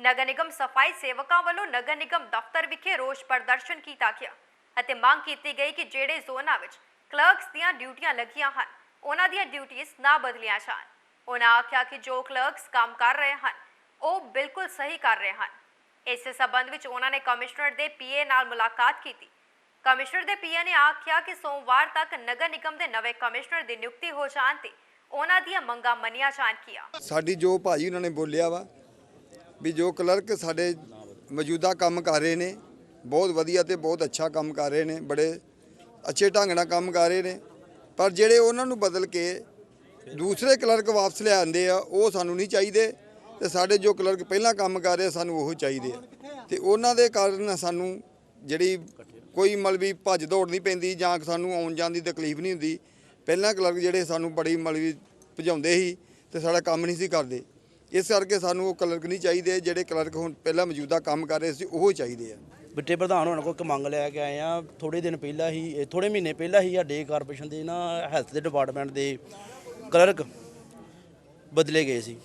ਨਗਰ ਨਿਗਮ ਸਫ਼ਾਈ ਸੇਵਕਾਂ ਵੱਲੋਂ ਨਗਰ ਨਿਗਮ ਦਫ਼ਤਰ ਵਿਖੇ ਰੋਸ ਪ੍ਰਦਰਸ਼ਨ ਕੀਤਾ ਗਿਆ ਅਤੇ ਮੰਗ ਕੀਤੀ ਗਈ ਕਿ ਜਿਹੜੇ ਜ਼ੋਨਾਂ ਵਿੱਚ ਕਲਰਕਸ ਦੀਆਂ ਡਿਊਟੀਆਂ ਲੱਗੀਆਂ ਹਨ, ਉਹਨਾਂ ਦੀਆਂ ਡਿਊਟੀਆਂ ਨਾ ਬਦਲੀਆਂ ਜਾਣ। ਉਹਨਾਂ ਆਖਿਆ ਕਿ ਜੋ ਕਲਰਕਸ ਕੰਮ ਕਰ ਰਹੇ ਹਨ, ਉਹ ਬਿਲਕੁਲ ਸਹੀ ਕਰ ਰਹੇ ਹਨ। ਇਸੇ ਸਬੰਧ ਵਿੱਚ ਉਹਨਾਂ ਨੇ ਕਮਿਸ਼ਨਰ ਦੇ ਪੀਏ ਨਾਲ ਮੁਲਾਕਾਤ ਕੀਤੀ। ਕਮਿਸ਼ਨਰ ਦੇ ਪੀਏ ਨੇ ਆਖਿਆ ਕਿ ਸੋਮਵਾਰ ਤੱਕ ਨਗਰ ਨਿਗਮ ਦੇ ਨਵੇਂ ਕਮਿਸ਼ਨਰ ਦੀ ਨਿਯੁਕਤੀ ਹੋ ਜਾਣ ਤੇ ਉਹਨਾਂ ਦੀਆਂ ਮੰਗਾਂ ਮੰਨੀਆਂ ਜਾਣਗੀਆਂ। ਸਾਡੀ ਜੋ ਭਾਜੀ ਉਹਨਾਂ ਨੇ ਬੋਲਿਆ ਵਾ ਵੀ ਜੋ ਕਲਰਕ ਸਾਡੇ ਮੌਜੂਦਾ ਕੰਮ ਕਰ ਰਹੇ ਨੇ, ਬਹੁਤ ਵਧੀਆ ਤੇ ਬਹੁਤ ਅੱਛਾ ਕੰਮ ਕਰ ਰਹੇ ਨੇ, ਬੜੇ ਅੱਛੇ ਢੰਗ ਨਾਲ ਕੰਮ ਕਰ ਰਹੇ ਨੇ, ਪਰ ਜਿਹੜੇ ਉਹਨਾਂ ਨੂੰ ਬਦਲ ਕੇ ਦੂਸਰੇ ਕਲਰਕ ਵਾਪਸ ਲਿਆਉਂਦੇ ਆ, ਉਹ ਸਾਨੂੰ ਨਹੀਂ ਚਾਹੀਦੇ ਤੇ ਸਾਡੇ ਜੋ ਕਲਰਕ ਪਹਿਲਾਂ ਕੰਮ ਕਰ ਰਹੇ ਸਾਨੂੰ ਉਹ ਚਾਹੀਦੇ ਆ। ਤੇ ਉਹਨਾਂ ਦੇ ਕਾਰਨ ਸਾਨੂੰ ਜਿਹੜੀ ਕੋਈ ਮਲਵੀ ਭੱਜ ਦੌੜ ਨਹੀਂ ਪੈਂਦੀ ਜਾਂ ਸਾਨੂੰ ਆਉਣ ਜਾਣ ਦੀ ਤਕਲੀਫ ਨਹੀਂ ਹੁੰਦੀ। ਪਹਿਲਾਂ ਕਲਰਕ ਜਿਹੜੇ ਸਾਨੂੰ ਬੜੀ ਮਲਵੀ ਭਜਾਉਂਦੇ ਸੀ ਤੇ ਸਾਡਾ ਕੰਮ ਨਹੀਂ ਸੀ ਕਰਦੇ। ਇਸ ਕਰਕੇ ਸਾਨੂੰ ਉਹ ਕਲਰਕ ਨਹੀਂ ਚਾਹੀਦੇ, ਜਿਹੜੇ ਕਲਰਕ ਹੁਣ ਪਹਿਲਾਂ ਮੌਜੂਦਾ ਕੰਮ ਕਰ ਰਹੇ ਸੀ, ਉਹ ਚਾਹੀਦੇ ਆ। ਬਿੱਟੇ ਪ੍ਰਧਾਨ ਹੋਣਾ ਕੋਲ ਇੱਕ ਮੰਗ ਲੈ ਕੇ ਆਏ ਆ ਥੋੜੇ ਦਿਨ ਪਹਿਲਾਂ ਹੀ ਥੋੜੇ ਮਹੀਨੇ ਪਹਿਲਾਂ ਹੀ ਸਾਡੇ ਕਾਰਪੋਰੇਸ਼ਨ ਦੇ ਨਾ ਹੈਲਥ ਦੇ ਡਿਪਾਰਟਮੈਂਟ ਦੇ ਕਲਰਕ ਬਦਲੇ ਗਏ ਸੀ।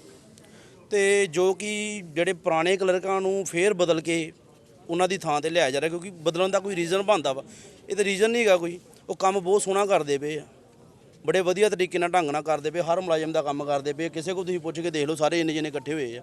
ਤੇ ਜੋ ਕਿ ਜਿਹੜੇ ਪੁਰਾਣੇ ਕਲਰਕਾਂ ਨੂੰ ਫੇਰ ਬਦਲ ਕੇ ਉਹਨਾਂ ਦੀ ਥਾਂ ਤੇ ਲਿਆ ਜਾ ਰਿਹਾ, ਕਿਉਂਕਿ ਬਦਲਣ ਦਾ ਕੋਈ ਰੀਜ਼ਨ ਬਣਦਾ ਵਾ। ਇਹ ਤਾਂ ਰੀਜ਼ਨ ਨਹੀਂ ਹੈਗਾ ਕੋਈ। ਉਹ ਕੰਮ ਬਹੁਤ ਸੋਹਣਾ ਕਰਦੇ ਪਏ ਆ। ਬੜੇ ਵਧੀਆ ਤਰੀਕੇ ਨਾਲ ਢੰਗ ਨਾਲ ਕਰਦੇ ਪਏ, ਹਰ ਮੁਲਾਜ਼ਮ ਦਾ ਕੰਮ ਕਰਦੇ ਪਏ। ਕਿਸੇ ਕੋਲ ਤੁਸੀਂ ਪੁੱਛ ਕੇ ਦੇਖ ਲਓ, ਸਾਰੇ ਇੰਨੇ ਜਿਹਨੇ ਇਕੱਠੇ ਹੋਏ ਆ।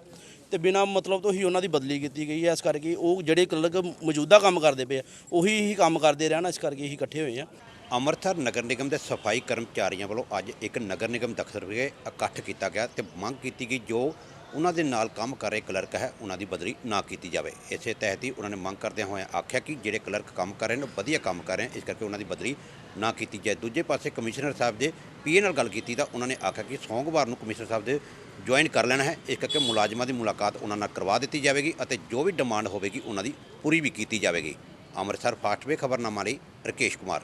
ਤੇ ਬਿਨਾਂ ਮਤਲਬ ਤੋਂ ਹੀ ਉਹਨਾਂ ਦੀ ਬਦਲੀ ਕੀਤੀ ਗਈ ਹੈ। ਇਸ ਕਰਕੇ ਉਹ ਜਿਹੜੇ ਕਲਰਕ ਮੌਜੂਦਾ ਕੰਮ ਕਰਦੇ ਪਏ ਆ, ਉਹੀ ਹੀ ਕੰਮ ਕਰਦੇ ਰਹਿਣ। ਇਸ ਕਰਕੇ ਹੀ ਇਕੱਠੇ ਹੋਏ ਆ। ਅੰਮ੍ਰਿਤਸਰ ਨਗਰ ਨਿਗਮ ਦੇ ਸਫ਼ਾਈ ਕਰਮਚਾਰੀਆਂ ਵੱਲੋਂ ਅੱਜ ਇੱਕ ਨਗਰ ਨਿਗਮ ਦਫ਼ਤਰ ਵਿਖੇ ਇਕੱਠ ਕੀਤਾ ਗਿਆ ਤੇ ਮੰਗ ਕੀਤੀ ਗਈ ਜੋ ਉਹਨਾਂ ਦੇ ਨਾਲ ਕੰਮ ਕਰ ਰਹੇ ਕਲਰਕ ਹੈ, ਉਹਨਾਂ ਦੀ ਬਦਲੀ ਨਾ ਕੀਤੀ ਜਾਵੇ। ਇਸੇ ਤਹਿਤ ਹੀ ਉਹਨਾਂ ਨੇ ਮੰਗ ਕਰਦਿਆਂ ਹੋਇਆਂ ਆਖਿਆ ਕਿ ਜਿਹੜੇ ਕਲਰਕ ਕੰਮ ਕਰ ਰਹੇ ਨੇ ਵਧੀਆ ਕੰਮ ਕਰ ਰਹੇ ਹਨ ਇਸ ਕਰਕੇ ਉਹਨਾਂ ਦੀ ਬਦਲੀ ਨਾ ਕੀਤੀ ਜਾਏ। ਦੂਜੇ ਪਾਸੇ ਕਮਿਸ਼ਨਰ ਸਾਹਿਬ ਦੇ ਪੀਏ ਨਾਲ ਗੱਲ ਕੀਤੀ ਤਾਂ ਉਹਨਾਂ ਨੇ ਆਖਿਆ ਕਿ ਸੋਮਵਾਰ ਨੂੰ ਕਮਿਸ਼ਨਰ ਸਾਹਿਬ ਦੇ ਜੁਆਇਨ ਕਰ ਲੈਣਾ ਹੈ, ਇਸ ਕਰਕੇ ਮੁਲਾਜ਼ਮਾਂ ਦੀ ਮੁਲਾਕਾਤ ਉਹਨਾਂ ਨਾਲ ਕਰਵਾ ਦਿੱਤੀ ਜਾਵੇਗੀ ਅਤੇ ਜੋ ਵੀ ਡਿਮਾਂਡ ਹੋਵੇਗੀ ਉਹਨਾਂ ਦੀ ਪੂਰੀ ਵੀ ਕੀਤੀ ਜਾਵੇਗੀ। ਅੰਮ੍ਰਿਤਸਰ ਫਾਸਟਵੇ ਖਬਰਨਾਮਾ ਲਈ ਰਕੇਸ਼ ਕੁਮਾਰ।